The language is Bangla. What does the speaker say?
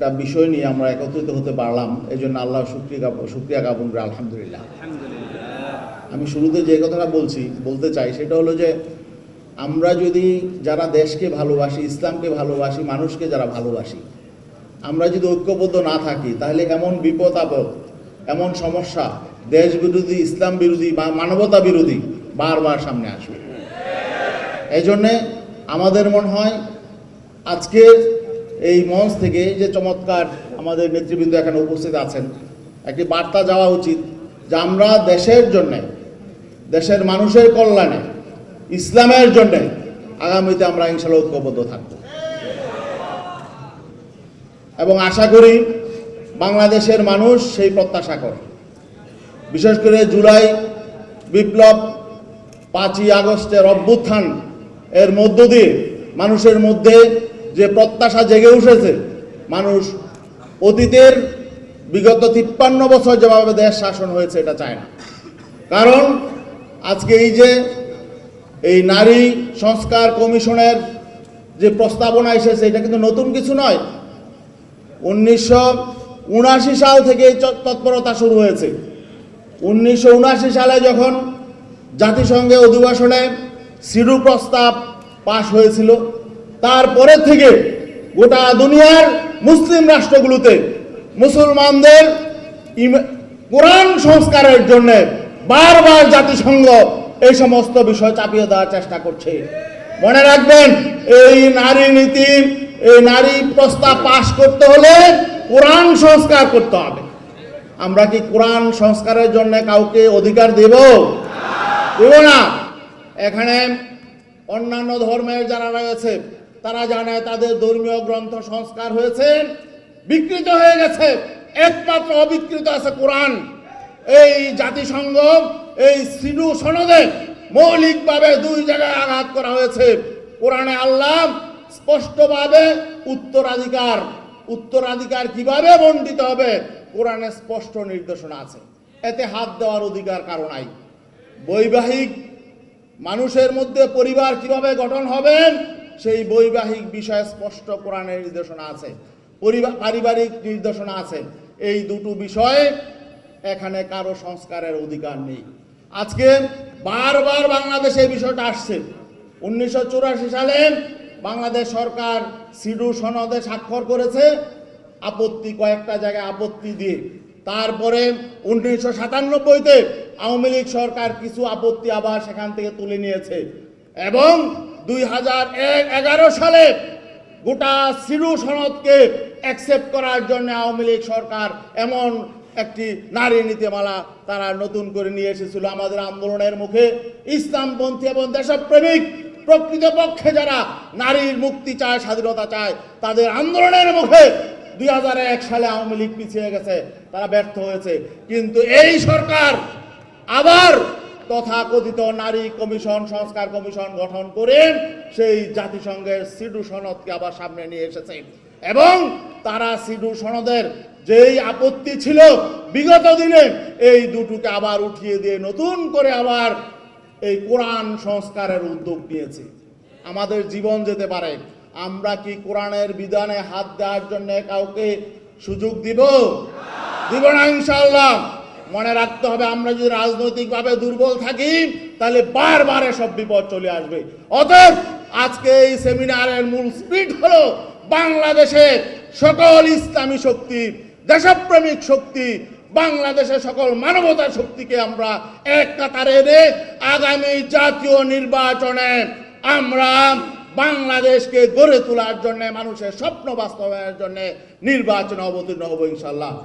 একটা বিষয় নিয়ে আমরা একত্রিত হতে পারলাম এই জন্য আল্লাহ শুক্রিয়া শুক্রিয়া জ্ঞাপন করি আলহামদুলিল্লাহ। আমি শুরুতে যে কথাটা বলছি বলতে চাই সেটা হলো যে আমরা যদি যারা দেশকে ভালোবাসি ইসলামকে ভালোবাসি মানুষকে যারা ভালোবাসি আমরা যদি ঐক্যবদ্ধ না থাকি তাহলে এমন বিপদ আপদ এমন সমস্যা দেশ বিরোধী ইসলাম বিরোধী বা মানবতা বিরোধী বারবার সামনে আসবে। এই জন্যে আমাদের মনে হয় আজকে এই মঞ্চ থেকে যে চমৎকার আমাদের নেতৃবৃন্দ এখানে উপস্থিত আছেন, একটি বার্তা যাওয়া উচিত যে আমরা দেশের জন্যে, দেশের মানুষের কল্যাণে, ইসলামের জন্যে আগামীতে আমরা ইনশাল্লাহ ঐক্যবদ্ধ থাকব। এবং আশা করি বাংলাদেশের মানুষ সেই প্রত্যাশা করে। বিশেষ করে জুলাই বিপ্লব পাঁচই আগস্টের অভ্যুত্থান এর মধ্য দিয়ে মানুষের মধ্যে যে প্রত্যাশা জেগে উঠেছে, মানুষ অতীতের বিগত তিপ্পান্ন বছর যেভাবে দেশ শাসন হয়েছে, এটা চায় না। কারণ আজকে এই যে এই নারী সংস্কার কমিশনের যে প্রস্তাবনা এসেছে, এটা কিন্তু নতুন কিছু নয়। উনিশশো উনাশি সাল থেকে এই তৎপরতা শুরু হয়েছে। উনিশশো উনাশি সালে যখন জাতিসংঘে অধিবেশনে সিডু প্রস্তাব পাশ হয়েছিল তারপরে থেকে গোটা দুনিয়ার মুসলিম রাষ্ট্রগুলোতে মুসলমানদের কোরআন সংস্কারের জন্য বারবার জাতিসংঘ এই সমস্ত বিষয় চাপিয়ে দেওয়ার চেষ্টা করছে। মনে রাখবেন, এই নারী নীতি, এই নারী প্রস্তাব পাশ করতে হলে কোরআন সংস্কার করতে হবে। আমরা কি কোরআন সংস্কারের জন্য কাউকে অধিকার দেব? দেব না। এখানে অন্যান্য ধর্মের যারা রয়েছে তারা জানে তাদের ধর্মীয় গ্রন্থ সংস্কার হয়েছে, বিকৃত হয়ে গেছে। একমাত্র অবিকৃত আছে কোরআন। এই জাতিসংঘ, এই সিডু সনদে মৌলিকভাবে দুই জায়গায় আঘাত করা হয়েছে। কোরআনে আল্লাহ স্পষ্টভাবে উত্তরাধিকার উত্তরাধিকার কীভাবে বন্টিত হবে, কোরআনে স্পষ্ট নির্দেশনা আছে। এতে হাত দেওয়ার অধিকার কারও নাই। বৈবাহিক মানুষের মধ্যে পরিবার কীভাবে গঠন হবে সেই বৈবাহিক বিষয়ে স্পষ্ট কোরআনের নির্দেশনা আছে পারিবারিক নির্দেশনা আছে। এই দুটো বিষয়ে এখানে কারও সংস্কারের অধিকার নেই। আজকে বারবার বাংলাদেশে এই বিষয়টা আসছে। উনিশশো চুরাশি সালে বাংলাদেশ সরকার সিডু সনদে স্বাক্ষর করেছে আপত্তি, কয়েকটা জায়গায় আপত্তি দিয়ে। তারপরে উনিশশো সাতানব্বইতে আওয়ামী লীগ সরকার কিছু আপত্তি আবার সেখান থেকে তুলে নিয়েছে। এবং দুই হাজার এগারো সালে গোটা সিরু সনদকে অ্যাকসেপ্ট করার জন্য আওয়ামী লীগ সরকার এমন একটি নারী নীতিমালা তারা নতুন করে নিয়ে এসেছিল আমাদের আন্দোলনের মুখে। ইসলামপন্থী এবং দেশপ্রেমিক প্রকৃতপক্ষে যারা নারীর মুক্তি চায়, স্বাধীনতা চায়, তাদের আন্দোলনের মুখে দুই হাজার এক সালে আওয়ামী লীগ পিছিয়ে গেছে, তারা ব্যর্থ হয়েছে। কিন্তু এই সরকার আবার তথাকথিত নারী কমিশন, সংস্কার কমিশন গঠন করে সেই জাতিসংঘের সিডু সনদকে আবার সামনে নিয়ে এসেছে এবং তারা সিডু সনদের যেই আপত্তি ছিল, বিগত দিনে এই দুটোকে আবার উঠিয়ে দিয়ে নতুন করে আবার এই কোরআন সংস্কারের উদ্যোগ নিয়েছে। আমাদের জীবন যেতে পারে। আমরা কি কোরআনের বিধানে হাত দেওয়ার জন্য কাউকে সুযোগ দিব? দিব না ইনশাল্লাহ মনে রাখতে হবে, আমরা যদি রাজনৈতিকভাবে দুর্বল থাকি, তাহলে বারবার সব বিপদ চলে আসবে। অতএব আজকে এই সেমিনারের মূল স্পিড হলো বাংলাদেশের সকল ইসলামী শক্তি, দেশপ্রেমিক শক্তি, বাংলাদেশের সকল মানবতার শক্তিকে আমরা এক কাতারে এনে আগামী জাতীয় নির্বাচনে আমরা বাংলাদেশকে গড়ে তোলার জন্য, মানুষের স্বপ্ন বাস্তবায়নের জন্য নির্বাচনে অবতীর্ণ হব ইনশাল্লাহ